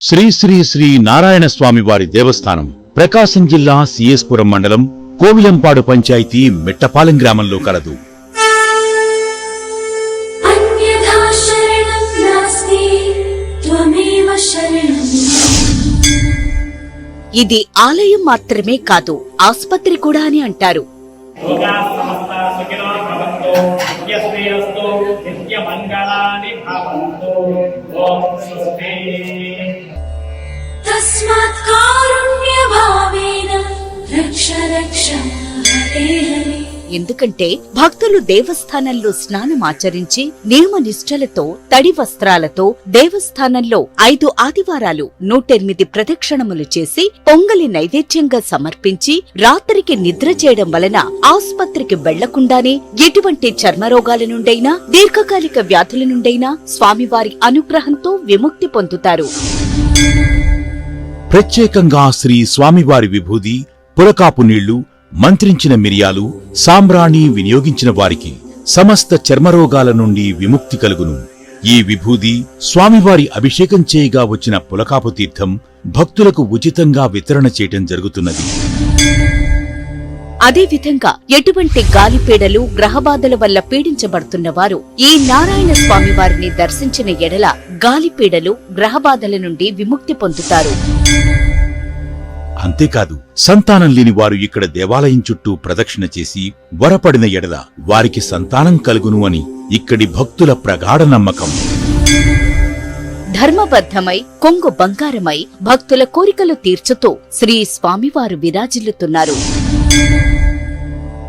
శ్రీ శ్రీ శ్రీ నారాయణ స్వామి వారి దేవస్థానం ప్రకాశం జిల్లా సిఎస్పురం మండలం కోవిలంపాడు పంచాయతీ మెట్టపాలెం గ్రామంలో కలదు. ఇది ఆలయం మాత్రమే కాదు ఆస్పత్రి కూడా అని అంటారు. तस्मात् कारुण्यभावेन रक्ष रक्ष हरे हरे ఎందుకంటే భక్తులు దేవస్థానంలో స్నానం ఆచరించి నియమ నిష్ఠలతో తడి వస్త్రాలతో దేవస్థానంలో ఐదు ఆదివారాలు నూటెనిమిది ప్రదక్షిణములు చేసి పొంగలి నైవేద్యంగా సమర్పించి రాత్రికి నిద్ర చేయడం వలన ఆసుపత్రికి వెళ్లకుండానే ఎటువంటి చర్మరోగాల నుండైనా దీర్ఘకాలిక వ్యాధుల నుండైనా స్వామివారి అనుగ్రహంతో విముక్తి పొందుతారు ప్రత్యేకంగా శ్రీ స్వామివారి విభూది పులకాపు నీళ్ళు మంత్రించిన మిరియాలు సాంబ్రాణి వినియోగించిన వారికి సమస్త చర్మరోగాల నుండి విముక్తి కలుగును. ఈ విభూది స్వామివారి అభిషేకం చేయగా వచ్చిన పులకాపు తీర్థం భక్తులకు ఉచితంగా వితరణ చేయటం జరుగుతున్నది. అదేవిధంగా ఎటువంటి గాలిపీడలు గ్రహబాధల వల్ల పీడించబడుతున్న వారు ఈ నారాయణ స్వామి వారిని దర్శించిన ఎడల గాలిపీడలు గ్రహబాధల నుండి విముక్తి పొందుతారు. అంతేకాదు సంతానం లేని వారు ఇక్కడ దేవాలయం చుట్టూ ప్రదక్షిణ చేసి వరపడిన ఎడల వారికి సంతానం కలుగును అని ఇక్కడి భక్తుల ప్రగాఢ నమ్మకం. ధర్మబద్ధమై కొంగు బంగారమై భక్తుల కోరికలు తీర్చుతూ శ్రీ స్వామివారు విరాజిల్లుతున్నారు.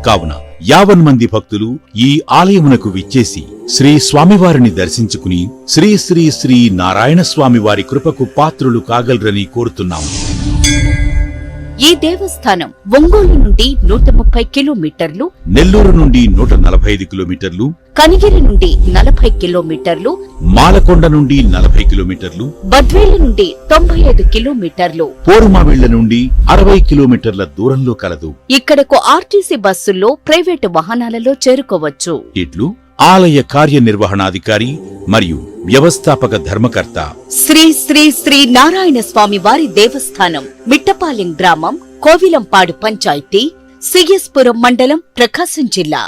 కావున యావన్ మంది భక్తులు ఈ ఆలయమునకు విచ్చేసి శ్రీ స్వామివారిని దర్శించుకుని శ్రీ శ్రీ శ్రీ నారాయణ స్వామి వారి కృపకు పాత్రులు కాగలరని కోరుతున్నాము. ఈ దేవస్థానం ఒంగోలు నుండి నూట ముప్పై కిలోమీటర్లు నెల్లూరు నుండి నూట నలభై ఐదు కిలోమీటర్లు కనిగిరి నుండి నలభై కిలోమీటర్లు మాలకొండ నుండి నలభై కిలోమీటర్లు బద్వేలు నుండి తొంభై ఐదు కిలోమీటర్లు. పోరుమావిళ్ళ నుండి అరవై కిలోమీటర్ల దూరంలో కలదు. ఇక్కడకు ఆర్టీసీ బస్సుల్లో ప్రైవేటు వాహనాలలో చేరుకోవచ్చు. ఇట్లు ఆలయ కార్యనిర్వహణాధికారి మరియు వ్యవస్థాపక ధర్మకర్త శ్రీ శ్రీ శ్రీ నారాయణ స్వామి వారి దేవస్థానం మిట్టపాలెం గ్రామం కోవిలంపాడు పంచాయతీ సిఎస్పురం మండలం ప్రకాశం జిల్లా.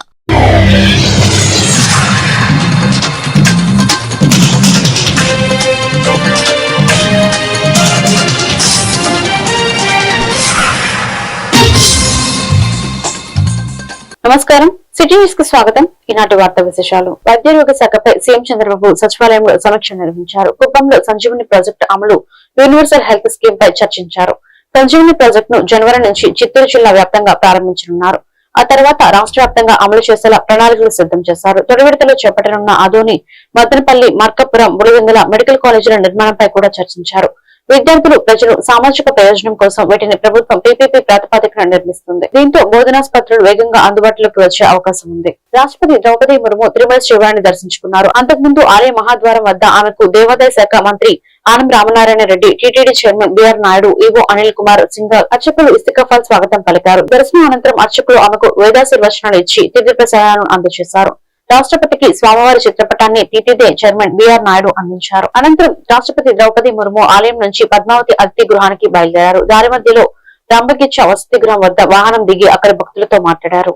నమస్కారం. సిటీ న్యూస్కు స్వాగతం. ఈనాటి వార్త విశేషాలు. వైద్యారోగ్య శాఖపై సీఎం చంద్రబాబు సచివాలయంలో సమీక్ష నిర్వహించారు. కుప్పంలో సంజీవని ప్రాజెక్టు అమలు యూనివర్సల్ హెల్త్ స్కీమ్ పై చర్చించారు. సంజీవని ప్రాజెక్ట్ను జనవరి నుంచి చిత్తూరు జిల్లా వ్యాప్తంగా ప్రారంభించనున్నారు. ఆ తర్వాత రాష్ట్ర వ్యాప్తంగా అమలు చేసేలా ప్రణాళికలు సిద్ధం చేశారు. తొలి విడతలో చేపట్టనున్న ఆదోని మదనపల్లి మార్కపురం బుడివిందుల మెడికల్ కాలేజీల నిర్మాణంపై కూడా చర్చించారు. విద్యార్థులు ప్రజలు సామాజిక ప్రయోజనం కోసం వీటిని ప్రభుత్వం పీపీపీ ప్రాతిపదికన నిర్మిస్తుంది. దీంతో బోధనాస్పత్రులు వేగంగా అందుబాటులోకి వచ్చే అవకాశం ఉంది. రాష్ట్రపతి ద్రౌపది ముర్ము తిరుమల శ్రీవారిని దర్శించుకున్నారు. అంతకుముందు ఆలయ మహాద్వారం వద్ద ఆమెకు దేవాదాయ శాఖ మంత్రి Anam Ramanarayana Reddy TTD chairman BR Naidu EO Anil Kumar Singhal అర్చకులు ఇస్తికఫాల్ స్వాగతం పలికారు. దర్శనం అనంతరం అర్చకులు ఆమెకు వేదాశీర్వచనాలు ఇచ్చి తిథి ప్రసాదాలను అందజేశారు. రాష్ట్రపతికి స్వామివారి చిత్రపటాన్ని టీటీడీ చైర్మన్ బిఆర్ నాయుడు అందించారు. అనంతరం రాష్ట్రపతి ద్రౌపది ముర్ము ఆలయం నుంచి పద్మావతి అతిథి గృహానికి బయలుదేరారు. దారి మధ్యలో రంబగిచ్చ వసతి గృహం వద్ద వాహనం దిగి అక్కడి భక్తులతో మాట్లాడారు.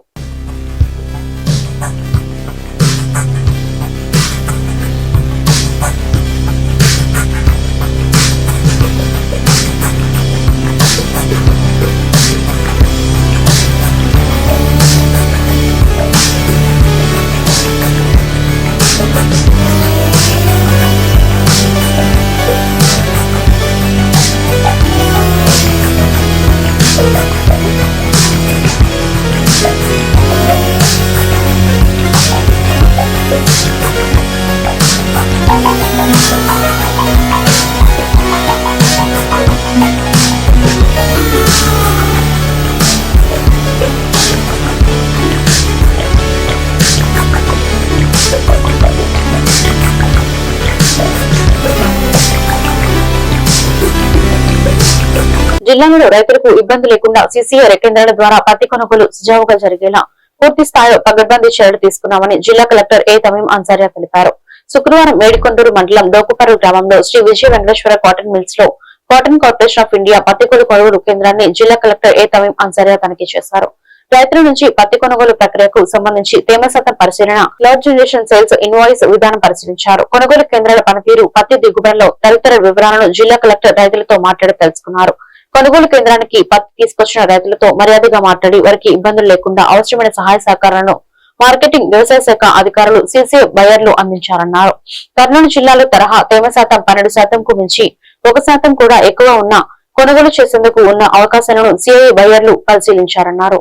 జిల్లాలో రైతులకు ఇబ్బంది లేకుండా సీసీఆర్ కేంద్రాల ద్వారా పత్తి కొనుగోలు సుజావుగా జరిగేలా పూర్తి స్థాయిలో పగడ్బందీ చర్యలు తీసుకున్నామని జిల్లా కలెక్టర్ ఏ తమీం అన్సారియా తెలిపారు. శుక్రవారం మేడికొండూరు మండలం దోకుపరు గ్రామంలో శ్రీ విజయ వెంకటేశ్వర కాటన్ మిల్స్లో కాటన్ కార్పొరేషన్ ఆఫ్ ఇండియా పత్తి కొనుగోలు కొనుగోలు కేంద్రాన్ని జిల్లా కలెక్టర్ ఏ తమీం అన్సారియా తనిఖీ చేశారు. రైతుల నుంచి పత్తి కొనుగోలు ప్రక్రియకు సంబంధించి తేమ శాతం పరిశీలన లార్జ్ జనరేషన్ సేల్స్ ఇన్వాయిస్ విధానం పరిశీలించారు. కొనుగోలు కేంద్రాల పనితీరు పత్తి దిగుబడిలో తదితర వివరాలను జిల్లా కలెక్టర్ రైతులతో మాట్లాడి తెలుసుకున్నారు. కొనుగోలు కేంద్రానికి పత్తి తీసుకొచ్చిన రైతులతో మర్యాదగా మాట్లాడి వారికి ఇబ్బందులు లేకుండా అవసరమైన సహాయ సహకారాలను మార్కెటింగ్ వ్యవసాయ శాఖ అధికారులు సీసీ బయర్లు అందించారన్నారు. కర్నూలు జిల్లాలో తరహా తేమ శాతం పన్నెండు శాతంకు మించి ఒక శాతం కూడా ఎక్కువ ఉన్న కొనుగోలు చేసేందుకు ఉన్న అవకాశాలను సిఐ బయర్లు పరిశీలించారన్నారు.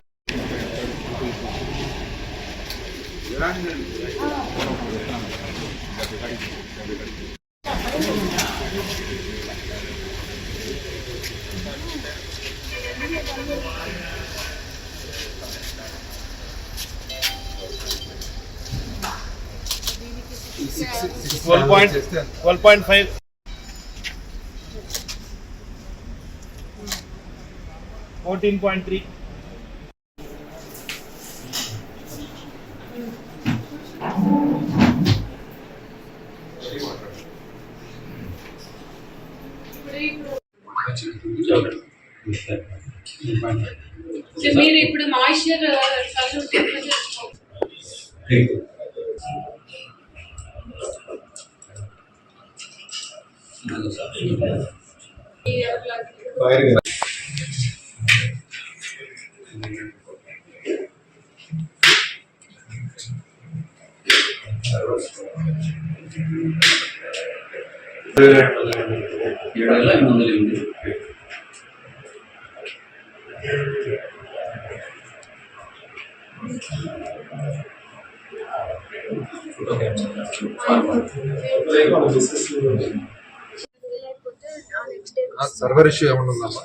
point twelve point five fourteen point three మీరు ఇప్పుడు మాయిశ్చర్ కళ్ళు టెంపరేచర్ ఏడు వేల ఎనిమిది వందల ఎనిమిది సర్వర్ ఇష్యూ ఏమన్నా ఉందమ్మా?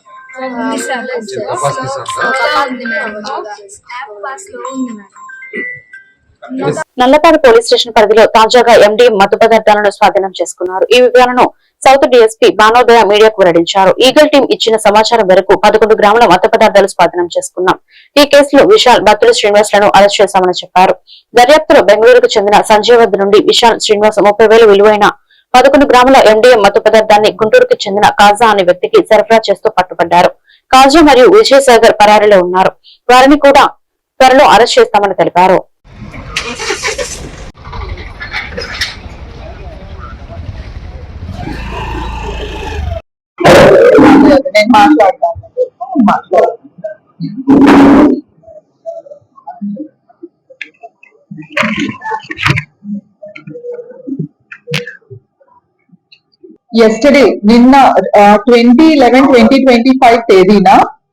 నల్లపాడు పోలీస్ స్టేషన్ పరిధిలో తాజాగా ఎండీ మత్తు పదార్థాలను స్వాధీనం చేసుకున్నారు. ఈ వివరాలను సౌత్ డీఎస్పీ బానోదయ మీడియాకు వెల్లడించారు. ఈగల్ టీం ఇచ్చిన సమాచారం మేరకు పదకొండు గ్రాముల మత్తు పదార్థాలు స్వాధీనం చేసుకున్నాం. ఈ కేసులో విశాల్ బత్తుల శ్రీనివాసులను అరెస్ట్ చేశామని చెప్పారు. దర్యాప్తులో బెంగళూరుకు చెందిన సంజయ్ వద్ద నుండి విశాల్ శ్రీనివాస్ ముప్పై వేలు విలువైన పదకొండు గ్రాముల ఎండీఎం మత్తు పదార్థాన్ని గుంటూరుకు చెందిన కాజా అనే వ్యక్తికి సరఫరా చేస్తూ పట్టుబడ్డారు. కాజా మరియు విజయసాగర్ పరారిలో ఉన్నారు. వారిని కూడా త్వరలో అరెస్ట్ చేస్తామని తెలిపారు. నేను మాట్లాడతాను ఎస్టర్డే నిన్న twenty eleven twenty twenty five తేదీన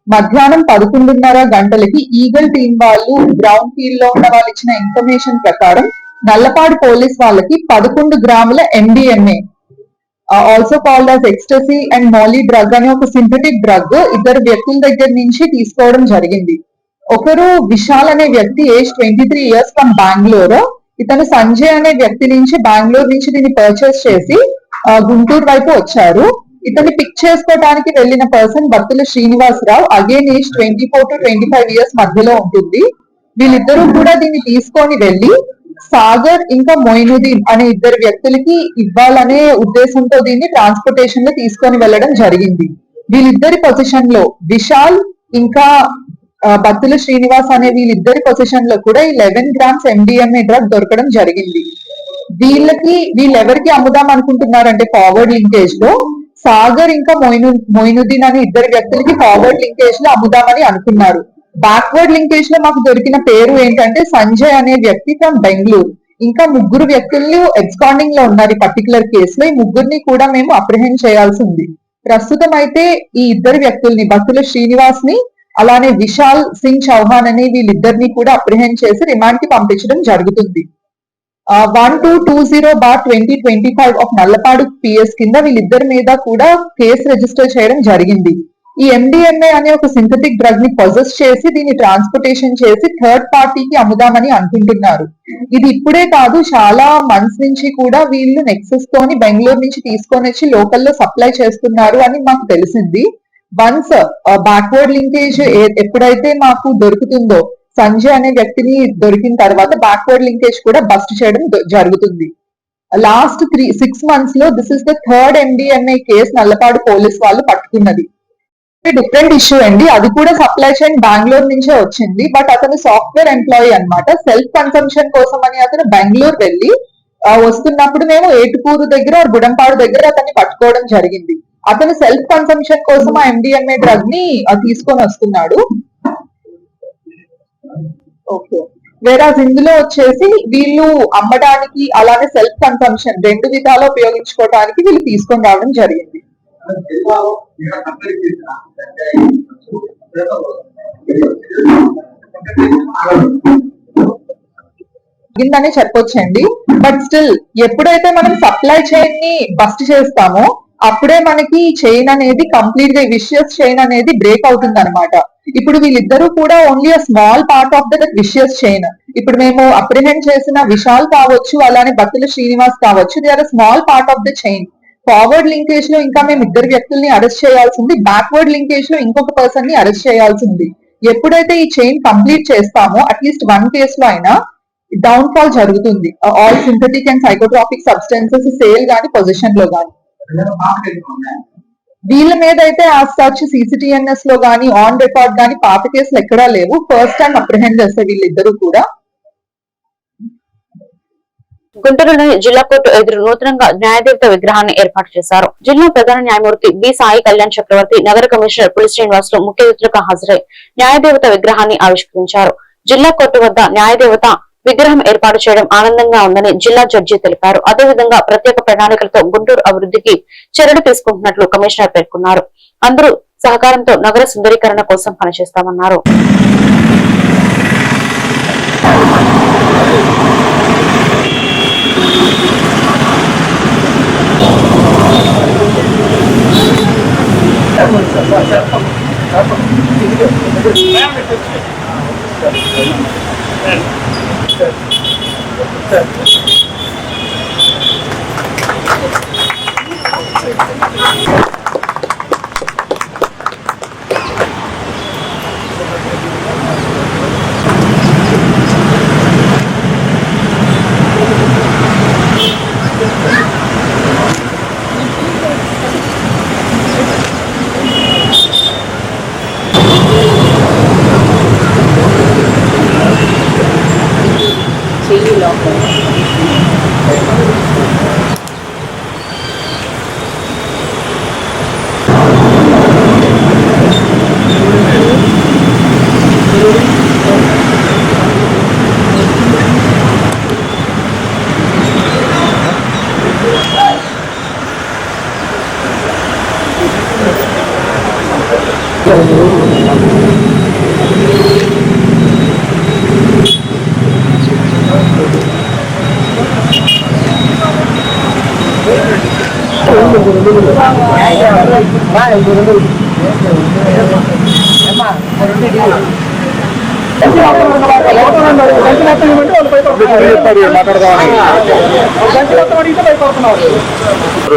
మధ్యాహ్నం పదకొండున్నర గంటలకి ఈగల్ టీం వాళ్ళు గ్రౌండ్ ఫీల్డ్లో ఉన్న వాళ్ళు ఇచ్చిన ఇన్ఫర్మేషన్ ప్రకారం నల్లపాడు పోలీస్ వాళ్ళకి పదకొండు గ్రాముల MDMA also called as ecstasy and molly drug అనే ఒక సింథటిక్ డ్రగ్ ఇద్దరు వ్యక్తుల దగ్గర నుంచి తీసుకోవడం జరిగింది. ఒకరు విశాల్ అనే వ్యక్తి age twenty three years from Bengaluru ఇతను సంజయ్ అనే వ్యక్తి నుంచి బెంగళూరు నుంచి దీన్ని పర్చేస్ చేసి గుంటూరు వైపు వచ్చారు. ఇతన్ని పిక్ చేసుకోవడానికి వెళ్ళిన person Bhaktula Srinivasa Rao again age twenty four to twenty five years మధ్యలో ఉంటుంది. వీళ్ళిద్దరూ కూడా దీన్ని తీసుకొని వెళ్ళి సాగర్ ఇంకా మొయినుద్దీన్ అనే ఇద్దరు వ్యక్తులకి ఇవ్వాలనే ఉద్దేశంతో దీన్ని ట్రాన్స్పోర్టేషన్లో తీసుకొని వెళ్ళడం జరిగింది. వీళ్ళిద్దరి పొజిషన్లో విశాల్ ఇంకా భక్తుల శ్రీనివాస్ అనే వీళ్ళిద్దరి పొజిషన్లో కూడా ఈ లెవెన్ గ్రామ్స్ ఎండిఎంఏ డ్రగ్ దొరకడం జరిగింది. వీళ్ళకి వీళ్ళెవరికి అమ్ముదాం అనుకుంటున్నారంటే ఫార్వర్డ్ లింకేజ్లో సాగర్ ఇంకా మొయిను మొయినుద్దీన్ అనే ఇద్దరు వ్యక్తులకి ఫార్వర్డ్ లింకేజ్లో అమ్ముదామని అనుకున్నారు. బ్యాక్వర్డ్ లింకేజ్లో మాకు దొరికిన పేరు ఏంటంటే సంజయ్ అనే వ్యక్తి ఫ్రమ్ బెంగళూరు. ఇంకా ముగ్గురు వ్యక్తులు ఎక్స్పాండింగ్లో ఉన్నారు ఈ పర్టికులర్ కేసులో ఈ ముగ్గురిని కూడా మేము అప్రిహెండ్ చేయాల్సి ఉంది. ప్రస్తుతం అయితే ఈ ఇద్దరు వ్యక్తుల్ని భక్తుల శ్రీనివాస్ని అలానే విశాల్ సింగ్ చౌహాన్ అనే వీళ్ళిద్దరిని కూడా అప్రిహెండ్ చేసి రిమాండ్కి పంపించడం జరుగుతుంది. One two two zero bar twenty twenty five of Nallapadu PS కింద వీళ్ళిద్దరి మీద కూడా కేసు రిజిస్టర్ చేయడం జరిగింది. ఈ ఎండిఎంఏ అనే ఒక సింథటిక్ డ్రగ్ని పొజెస్ చేసి దీన్ని ట్రాన్స్పోర్టేషన్ చేసి థర్డ్ పార్టీకి అమ్ముదామని అనుకుంటున్నారు ఇది ఇప్పుడే కాదు చాలా మంత్స్ నుంచి కూడా వీళ్ళు నెక్సెస్ తోని బెంగళూరు నుంచి తీసుకొని వచ్చి లోకల్లో సప్లై చేస్తున్నారు అని మాకు తెలిసింది. వన్స్ బ్యాక్వర్డ్ లింకేజ్ ఎప్పుడైతే మాకు దొరుకుతుందో సంజయ్ అనే వ్యక్తిని దొరికిన తర్వాత బ్యాక్వర్డ్ లింకేజ్ కూడా బస్ట్ చేయడం జరుగుతుంది. లాస్ట్ త్రీ సిక్స్ మంత్స్లో this is the third MDMA case Nallapadu police వాళ్ళు పట్టుకున్నది. డిఫరెంట్ ఇష్యూ అండి. అది కూడా సప్లై చైన్ బెంగళూరు నుంచే వచ్చింది. బట్ అతను సాఫ్ట్వేర్ ఎంప్లాయీ అన్నమాట. సెల్ఫ్ కన్సంప్షన్ కోసం అని అతను బెంగళూరు వెళ్ళి వస్తున్నప్పుడు మేము ఏటుకూరు దగ్గర or గుడంపాడు దగ్గర అతన్ని పట్టుకోవడం జరిగింది. అతను సెల్ఫ్ కన్సంప్షన్ కోసం ఆ ఎండిఎంఏ డ్రగ్ని తీసుకొని వస్తున్నాడు. ఓకే వేరాజ్ ఇందులో వచ్చేసి వీళ్ళు అమ్మడానికి అలానే సెల్ఫ్ కన్సంప్షన్ రెండు విధాలు ఉపయోగించుకోవడానికి వీళ్ళు తీసుకొని రావడం జరిగింది. తగ్గిందని చెప్పొచ్చండి. బట్ స్టిల్ ఎప్పుడైతే మనం సప్లై చైన్ని బస్ట్ చేస్తామో అప్పుడే మనకి చైన్ అనేది కంప్లీట్గా విషియస్ చైన్ అనేది బ్రేక్ అవుతుంది అనమాట ఇప్పుడు వీళ్ళిద్దరూ కూడా only a small part of the vicious chain ఇప్పుడు మేము అప్రిహెండ్ చేసిన విశాల్ కావచ్చు అలానే భక్తుల శ్రీనివాస్ కావచ్చు they are small part of the chain forward లింకేజ్లో ఇంకా మేము ఇద్దరు వ్యక్తుల్ని అరెస్ట్ చేయాల్సింది బ్యాక్వర్డ్ లింకేజ్లో ఇంకొక పర్సన్ని అరెస్ట్ చేయాల్సింది ఎప్పుడైతే ఈ చైన్ కంప్లీట్ చేస్తామో అట్లీస్ట్ వన్ కేస్లో అయినా డౌన్ ఫాల్ జరుగుతుంది. All synthetic and psychotropic substances sale గాని పొజిషన్లో గాని వీళ్ళ మీద అయితే ఆ సచ్ సిసిటిఎన్ఎస్లో గానీ ఆన్ రికార్డ్ గానీ పాత కేసులు ఎక్కడా లేవు. ఫస్ట్ టైం అప్రిహెండ్ చేస్తే వీళ్ళిద్దరూ కూడా. గుంటూరులోని జిల్లా కోర్టు ఎదురు నూతనంగా న్యాయదేవత విగ్రహాన్ని ఏర్పాటు చేశారు. జిల్లా ప్రధాన న్యాయమూర్తి బి సాయి కళ్యాణ్ చక్రవర్తి నగర కమిషనర్ పులి శ్రీనివాసులు ముఖ్య అతిథులుగా హాజరై న్యాయదేవత విగ్రహాన్ని ఆవిష్కరించారు. జిల్లా కోర్టు వద్ద న్యాయదేవత విగ్రహం ఏర్పాటు చేయడం ఆనందంగా ఉందని జిల్లా జడ్జి తెలిపారు. అదేవిధంగా ప్రత్యేక ప్రణాళికలతో గుంటూరు అభివృద్ధికి చర్యలు తీసుకుంటున్నట్లు కమిషనర్ పేర్కొన్నారు. అందరూ సహకారంతో నగర సుందరీకరణ కోసం పనిచేస్తామన్నారు. గుంటూరు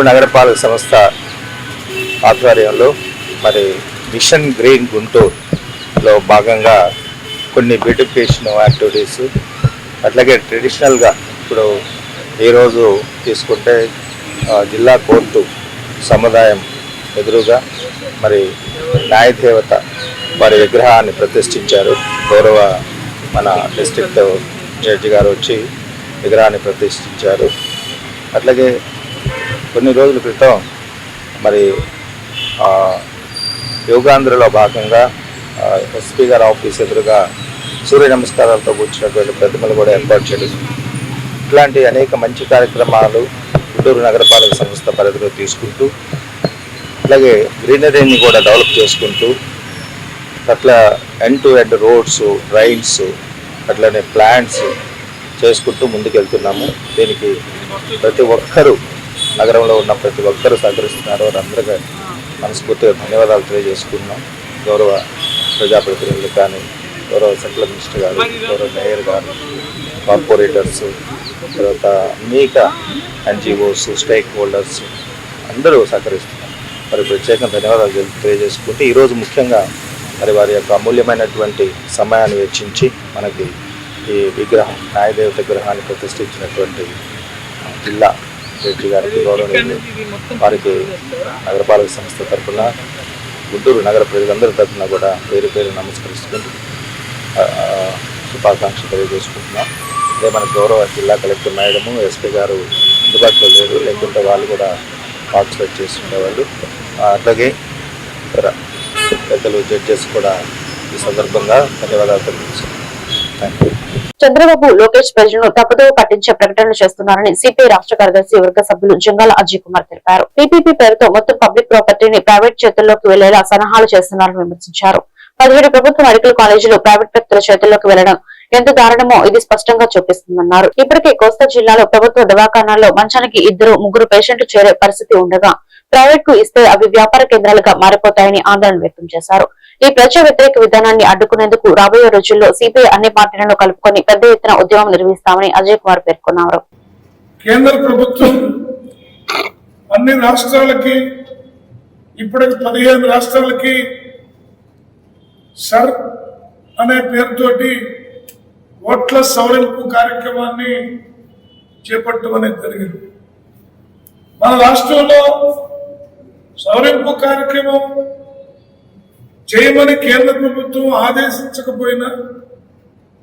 నగరపాలక సంస్థ ఆధ్వర్యంలో మరి మిషన్ గ్రీన్ గుంటూరులో భాగంగా కొన్ని బ్యూటిఫికేషన్ యాక్టివిటీస్ అట్లాగే ట్రెడిషనల్గా ఇప్పుడు ఈరోజు తీసుకుంటే జిల్లా కోర్టు సముదాయం ఎదురుగా మరి న్యాయదేవత వారి విగ్రహాన్ని ప్రతిష్ఠించారు. గౌరవ మన డిస్ట్రిక్ట్ జడ్జి గారు వచ్చి విగ్రహాన్ని ప్రతిష్ఠించారు. అట్లాగే కొన్ని రోజుల క్రితం మరి యోగాంధ్రలో భాగంగా ఎస్పీ గారి ఆఫీస్ ఎదురుగా సూర్య నమస్కారాలతో కూర్చున్నటువంటి ప్రతిమలు కూడా ఏర్పాటు చేయడం. ఇట్లాంటి అనేక మంచి కార్యక్రమాలు గుంటూరు నగరపాలక సంస్థ పరిధిలో తీసుకుంటూ అలాగే గ్రీనరీని కూడా డెవలప్ చేసుకుంటూ అట్లా end to end roads rails అట్లనే ప్లాంట్స్ చేసుకుంటూ ముందుకెళ్తున్నాము. దీనికి ప్రతి ఒక్కరూ నగరంలో ఉన్న ప్రతి ఒక్కరూ సహకరిస్తున్నారు వారందరికీ మనస్ఫూర్తిగా ధన్యవాదాలు తెలియజేసుకున్నాం గౌరవ ప్రజాప్రతినిధులు కానీ గౌరవ సెంట్రల్ మినిస్టర్ గారు గౌరవ మేయర్ గారు కార్పొరేటర్స్ తర్వాత అనేక ఎన్జిఓస్ స్టేక్ హోల్డర్స్ అందరూ సహకరిస్తున్నారు. మరి ప్రత్యేకంగా ధన్యవాదాలు తెలియజేసుకుంటే ఈరోజు ముఖ్యంగా మరి వారి యొక్క అమూల్యమైనటువంటి సమయాన్ని వెచ్చించి మనకి ఈ విగ్రహం న్యాయదేవత విగ్రహాన్ని ప్రతిష్ఠించినటువంటి జిల్లా రెడ్డి గారికి గౌరవనీయులు వారికి నగరపాలక సంస్థ తరఫున గుంటూరు నగర ప్రజలందరి తరఫున కూడా పేరు పేరు నమస్కరిస్తుంది శుభాకాంక్షలు తెలియజేసుకుంటున్నాం. అదే మన గౌరవ జిల్లా కలెక్టర్ మేడము ఎస్పీ గారు అందుబాటులో లేరు. లేకుంటే వాళ్ళు కూడా పార్టిసిపేట్ చేస్తుండేవాళ్ళు అట్లాగే ఇతర పెద్దలు జడ్జెస్ కూడా ఈ సందర్భంగా ధన్యవాదాలు తెలియజేస్తున్నాం థ్యాంక్ యూ చంద్రబాబు లోకేష్ ప్రజలను తప్పుదో పట్టించే ప్రకటనలు చేస్తున్నారని సిపిఐ రాష్ట్ర కార్యదర్శి వర్గ సభ్యులు జంగాల అజయ్ కుమార్ తెలిపారు. టీపీపీ పేరుతో మొత్తం పబ్లిక్ ప్రాపర్టీని ప్రైవేట్ చేతుల్లోకి వెళ్ళేలా సలహాలు చేస్తున్నారని విమర్శించారు. పదిహేడు ప్రభుత్వ మెడికల్ కాలేజీలు ప్రైవేట్ వ్యక్తుల చేతుల్లోకి వెళ్ళడం ఎంత దారుణమో ఇది స్పష్టంగా చూపిస్తుందన్నారు. ఇప్పటికే కోస్తా జిల్లాలో ప్రభుత్వ దవాఖానాల్లో మంచానికి ఇద్దరు ముగ్గురు పేషెంట్లు చేరే పరిస్థితి ఉండగా ప్రైవేట్కు ఇస్తే అవి వ్యాపార కేంద్రాలుగా మారిపోతాయని ఆందోళన వ్యక్తం చేశారు. ఈ ప్రజా వ్యతిరేక విధానాన్ని అడ్డుకునేందుకు రాబోయే రోజుల్లో సిపిఐ అన్ని పార్టీలను కలుపుకొని పెద్ద ఎత్తున ఉద్యమం నిర్వహిస్తామని అజయ్ కుమార్ పేర్కొన్నారు. కేంద్ర ప్రభుత్వం అన్ని రాష్ట్రాలకి ఇప్పటికి పదిహేను రాష్ట్రాలకి సర్ అనే పేరుతోటి ఓట్ల సవరింపు కార్యక్రమాన్ని చేపట్టమనేది జరిగింది. మన రాష్ట్రంలో సవరింపు కార్యక్రమం చేయమని కేంద్ర ప్రభుత్వం ఆదేశించకపోయినా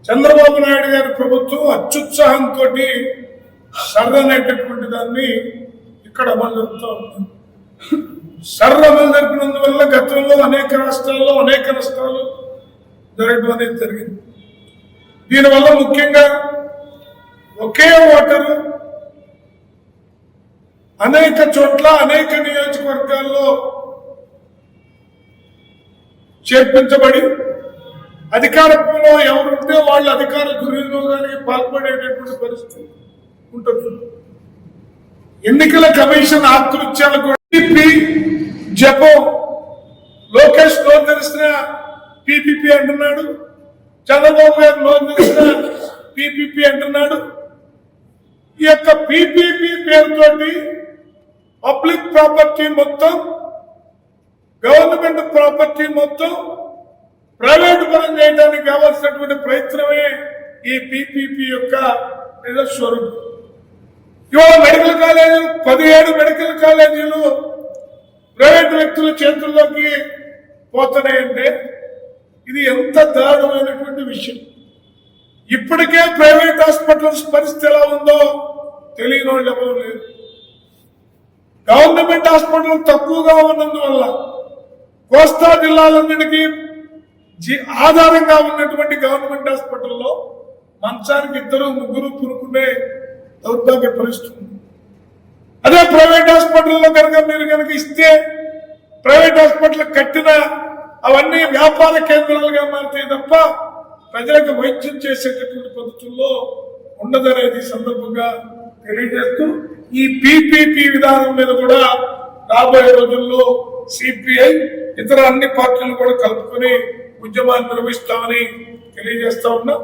చంద్రబాబు నాయుడు గారి ప్రభుత్వం అత్యుత్సాహంతో సర్ర అనేటటువంటి దాన్ని ఇక్కడ అమలు జరుపుతూ ఉంది. సర్ర అమలు జరిపినందువల్ల గతంలో అనేక రాష్ట్రాల్లో అనేక నష్టాలు జరగడం అనేది జరిగింది. దీనివల్ల ముఖ్యంగా ఒకే ఓటరు అనేక చోట్ల అనేక నియోజకవర్గాల్లో చేర్పించబడి అధికారంలో ఎవరుంటే వాళ్ళు అధికార దుర్వినియోగానికి పాల్పడేటటువంటి పరిస్థితి ఉంటుంది. ఎన్నికల కమిషన్ ఆకృత్యాలు కూడా జపో లోకేష్ లోన్ తెలిసిన పీపీపీ అంటున్నాడు. చంద్రబాబు గారు లోన్ తెలిసిన పీపీపీ అంటున్నాడు. ఈ యొక్క పీపీపీ పేరుతోటి పబ్లిక్ ప్రాపర్టీ మొత్తం గవర్నమెంట్ ప్రాపర్టీ మొత్తం ప్రైవేట్ పరం చేయడానికి కావాల్సినటువంటి ప్రయత్నమే ఈ పీపీపీ యొక్క నిజస్వరూపం ఇవాళ మెడికల్ కాలేజీలు పదిహేడు మెడికల్ కాలేజీలు ప్రైవేట్ వ్యక్తుల చేతుల్లోకి పోతున్నాయంటే ఇది ఎంత దారుణమైనటువంటి విషయం. ఇప్పటికే ప్రైవేట్ హాస్పిటల్స్ పరిస్థితి ఎలా ఉందో తెలియని వాళ్ళు ఎవరు లేరు. గవర్నమెంట్ హాస్పిటల్ తక్కువగా ఉన్నందువల్ల కోస్తా జిల్లాలన్నిటికీ జీ- ఆధారంగా ఉన్నటువంటి గవర్నమెంట్ హాస్పిటల్లో మంచానికి ఇద్దరు ముగ్గురు పురుకునే దౌర్భాగ్య పరిస్థితి అదే ప్రైవేట్ హాస్పిటల్లో కనుక మీరు కనుక ఇస్తే ప్రైవేట్ హాస్పిటల్ కట్టిన అవన్నీ వ్యాపార కేంద్రాలుగా మారితే తప్ప ప్రజలకు వైద్యం చేసేటటువంటి పద్ధతుల్లో ఉండదనేది సందర్భంగా తెలియజేస్తూ ఈ పీపీపీ విధానం మీద కూడా రాబోయే రోజుల్లో సిపిఐ ఇతర అన్ని పార్టీలు కూడా కలుపుకొని ఉద్యమాన్ని నిర్వహిస్తామని తెలియజేస్తా ఉన్నాం.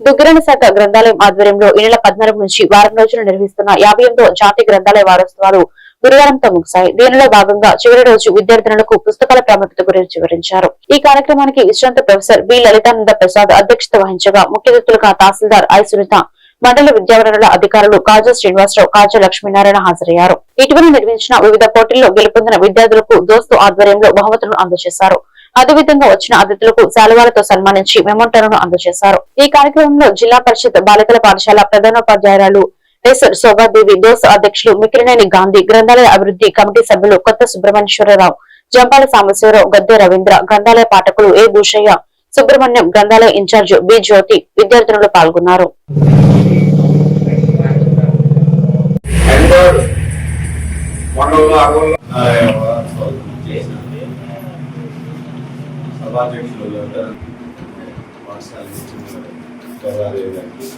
దుగ్గరణ శాఖ గ్రంథాలయం ఆధ్వర్యంలో ఈ నెల పద్నాలుగు నుంచి వారం రోజులు నిర్వహిస్తున్న యాభై ఎనిమిదో జాతీయ గ్రంథాలయ వారోత్సవాలు గురువారంతో ముగిశాయి దీనిలో భాగంగా చివరి రోజు విద్యార్థినులకు పుస్తకాల ప్రాముఖ్యత గురించి వివరించారు. ఈ కార్యక్రమానికి విశ్రాంత ప్రొఫెసర్ బి. లలితానంద ప్రసాద్ అధ్యక్షత వహించగా ముఖ్య అతిథులుగా తహసీల్దార్ ఐ. సునీత మండల విద్యావరణల అధికారులు కాజా శ్రీనివాసరావు కాజా లక్ష్మీనారాయణ హాజరయ్యారు. ఇటీవల నిర్మించిన వివిధ పోటీల్లో గెలుపొందిన విద్యార్థులకు దోస్తు ఆధ్వర్యంలో బహుమతులను అందజేశారు. అదేవిధంగా వచ్చిన అతిథులకు శాలువాలతో సన్మానించి మెమోంటర్లను అందజేశారు. ఈ కార్యక్రమంలో జిల్లా పరిషత్ బాలికల పాఠశాల ప్రధానోపాధ్యాయురాలు ఎస్ శోభాదేవి దోస్ అధ్యక్షులు మికిరినేని గాంధీ గ్రంథాలయ అభివృద్ధి కమిటీ సభ్యులు కొత్త సుబ్రహ్మణ్యేశ్వరరావు జంపాల సాంబశివరావు గద్దె రవీంద్ర గ్రంథాలయ పాఠకులు ఏ భూషయ్య సుబ్రహ్మణ్యం గ్రంథాలయ ఇన్ఛార్జ్ బి జ్యోతి విద్యార్థినులు పాల్గొన్నారు. సభాధ్యక్షులు గారు పాఠశాల గౌరవ గారికి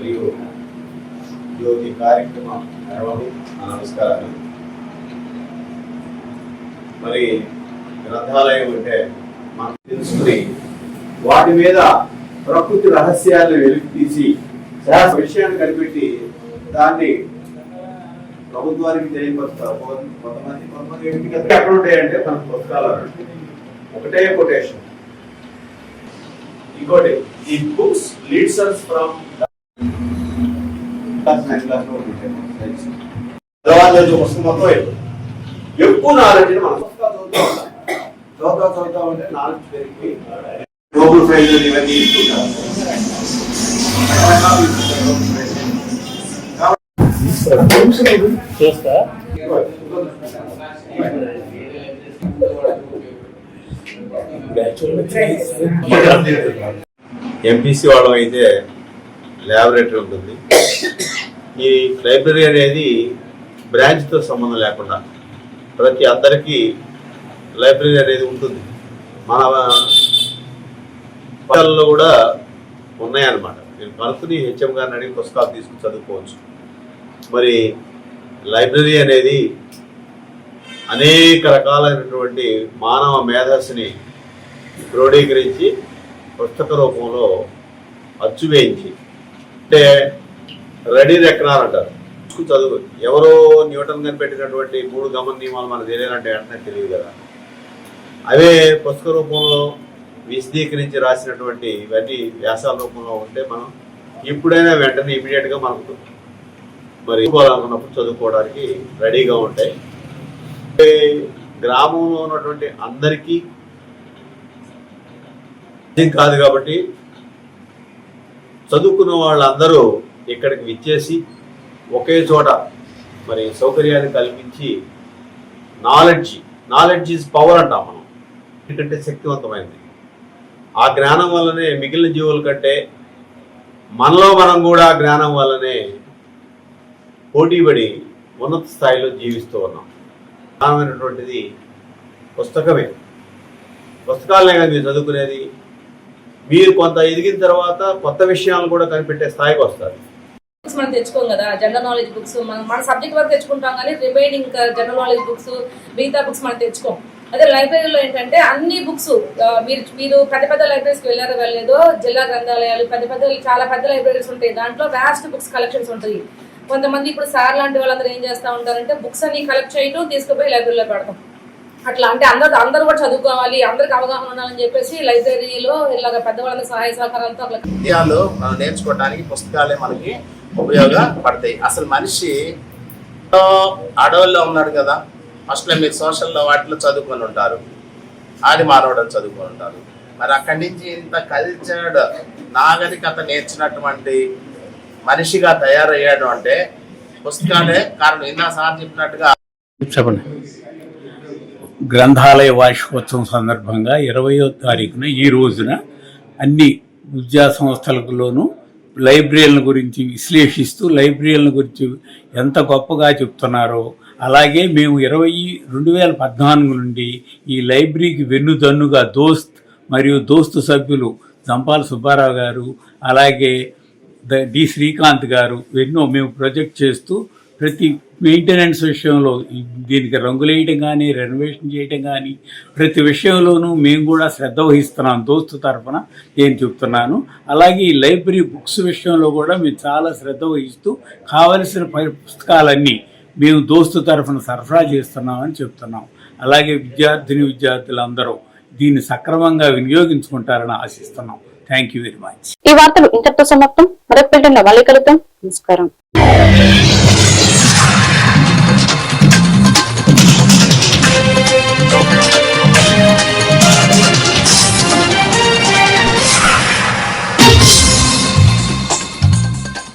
మరియు జ్యోతి కార్యక్రమం నిర్వహణ నమస్కారాలు. మరి గ్రంథాలయం అంటే మనం తెలుసుకుని వాటి మీద ప్రకృతి రహస్యాలను వెలికి తీసి శాస్త్ర విషయాన్ని కనిపెట్టి దాన్ని ప్రభుత్వానికి తెలియపరుస్తారు. కొంతమంది కొంతమంది వ్యక్తిగత ఎక్కడ ఉంటాయంటే మన పుస్తకాలు ఒకటే కొటేషన్ ఇంకోటి ఈ బుక్స్ లీడ్స్ అస్ ఫ్రమ్ తర్వాత పుస్తకం మొత్తం ఎక్కువ నాలెడ్జ్ మనం పుస్తకాలు చదువుతూ ఉండాలి. చదువుతా చదువుతా ఉంటే నాలెడ్జ్ పెరిగి గ్లోబల్ ప్రైజ్ ఇవన్నీ ఇస్తుంటారు ఎంపీసీ వాళ్ళం అయితే ల్యాబొరేటరీ ఉంటుంది ఈ లైబ్రరీ అనేది బ్రాంచ్తో సంబంధం లేకుండా ప్రతి అందరికీ లైబ్రరీ అనేది ఉంటుంది. మన పాఠశాలలో కూడా ఉన్నాయన్నమాట. నేను కనుక్కుని హెచ్ఎం గారిని అడిగి పుస్తకాలు తీసుకుని చదువుకోవచ్చు. మరి లైబ్రరీ అనేది అనేక రకాలైనటువంటి మానవ మేధస్సుని క్రోడీకరించి పుస్తక రూపంలో అచ్చు వేయించి అంటే రెడీ రెక్కనార్ అంటారు. చదువు. ఎవరో న్యూటన్ కనిపెట్టినటువంటి మూడు గమన నియమాలు మనకు తెలియాలంటే వెంటనే తెలియదు కదా. అవే పుస్తక రూపంలో విశదీకరించి రాసినటువంటి ఇవన్నీ వ్యాసాల రూపంలో ఉంటే మనం ఇప్పుడైనా వెంటనే ఇమీడియట్గా మనకు మరి చదువుకోవాలనుకున్నప్పుడు చదువుకోవడానికి రెడీగా ఉంటాయి. గ్రామంలో ఉన్నటువంటి అందరికీ కాదు కాబట్టి చదువుకున్న వాళ్ళందరూ ఇక్కడికి విచ్చేసి ఒకే చోట మరి సౌకర్యాన్ని కల్పించి నాలెడ్జ్ నాలెడ్జ్ ఈజ్ పవర్ అంటాం మనం. ఎందుకంటే శక్తివంతమైనది ఆ జ్ఞానం వల్లనే మిగిలిన జీవుల కంటే మనలో మనం కూడా జ్ఞానం వల్లనే పోటీపడి ఉన్నత స్థాయిలో జీవిస్తూ ఉన్నాం. ప్రధానమైనటువంటిది పుస్తకమే. పుస్తకాలనే కదా మీరు చదువుకునేది. మీరు కొంత ఎదిగిన తర్వాత కొత్త విషయాలు కూడా కనిపెట్టే స్థాయికి వస్తారు. బుక్స్ మనం తెచ్చుకోం కదా జనరల్ నాలెడ్జ్ బుక్స్ మనం మన సబ్జెక్ట్ వరకు తెచ్చుకుంటాం కానీ రిమైనింగ్ జనరల్ నాలెడ్జ్ బుక్స్ మిగతా బుక్స్ మనం తెచ్చుకోం. అదే లైబ్రరీలో ఏంటంటే అన్ని బుక్స్ uh, మీరు మీరు పెద్ద పెద్ద లైబ్రరీస్కి వెళ్ళారో వెళ్ళలేదో జిల్లా గ్రంథాలయాలు పెద్ద పెద్ద చాలా పెద్ద లైబ్రరీస్ ఉంటాయి. దాంట్లో వ్యాస్ట్ బుక్స్ కలెక్షన్స్ ఉంటాయి. కొంతమంది ఇప్పుడు సార్ లాంటి వాళ్ళందరూ ఏం చేస్తా ఉంటారంటే బుక్స్ అన్ని కలెక్ట్ చేయటం తీసుకుపోయి లైబ్రరీలో పెడతాం. అట్లా అంటే అందరూ అందరూ కూడా చదువుకోవాలి అందరికి అవగాహన ఉండాలని చెప్పేసి లైబ్రరీలో ఇలాగ పెద్దవాళ్ళ సహాయ సహకారాలతో అట్లా నేర్చుకోవడానికి పుస్తకాలే మనకి ఉపయోగపడతాయి అసలు మనిషి అడవుల్లో ఉన్నాడు కదా. ఫస్ట్లో మీరు సోషల్లో వాటిలో చదువుకొని ఉంటారు. ఆది మానవుడు చదువుకొని ఉంటారు. మరి అక్కడి నుంచి ఇంత కల్చర్డ్ నాగరికత నేర్చినటువంటి మనిషిగా తయారయ్యాడు అంటే పుస్తకాలే కారణం. ఎన్నోసార్లు సార్ చెప్పినట్టుగా చెప్పండి. గ్రంథాలయ వార్షికోత్సవం సందర్భంగా ఇరవయో తారీఖున ఈ రోజున అన్ని విద్యా సంస్థలలోనూ లైబ్రరీల గురించి విశ్లేషిస్తూ లైబ్రరీల గురించి ఎంత గొప్పగా చెప్తున్నారో అలాగే మేము ఇరవై రెండు వేల పద్నాలుగు నుండి ఈ లైబ్రరీకి వెన్నుదన్నుగా దోస్త్ మరియు దోస్తు సభ్యులు జంపాల సుబ్బారావు గారు అలాగే డి శ్రీకాంత్ గారు ఎన్నో మేము ప్రొజెక్ట్ చేస్తూ ప్రతి మెయింటెనెన్స్ విషయంలో దీనికి దీనికి రంగులేయటం కానీ రెనోవేషన్ చేయటం కానీ ప్రతి విషయంలోనూ మేము కూడా శ్రద్ధ వహిస్తున్నాం దోస్తు తరఫున నేను చెప్తున్నాను. అలాగే ఈ లైబ్రరీ బుక్స్ విషయంలో కూడా మేము చాలా శ్రద్ధ వహిస్తూ కావలసిన పుస్తకాలన్నీ మేము దోస్తు తరఫున సరఫరా చేస్తున్నామని చెప్తున్నాం. అలాగే విద్యార్థిని విద్యార్థులందరూ దీన్ని సక్రమంగా వినియోగించుకుంటారని ఆశిస్తున్నాం. థ్యాంక్ యూ వెరీ మచ్ ఈ వార్తలు ఇంతటితో సమాప్తం. మరొక మళ్ళీ కలుద్దాం. నమస్కారం.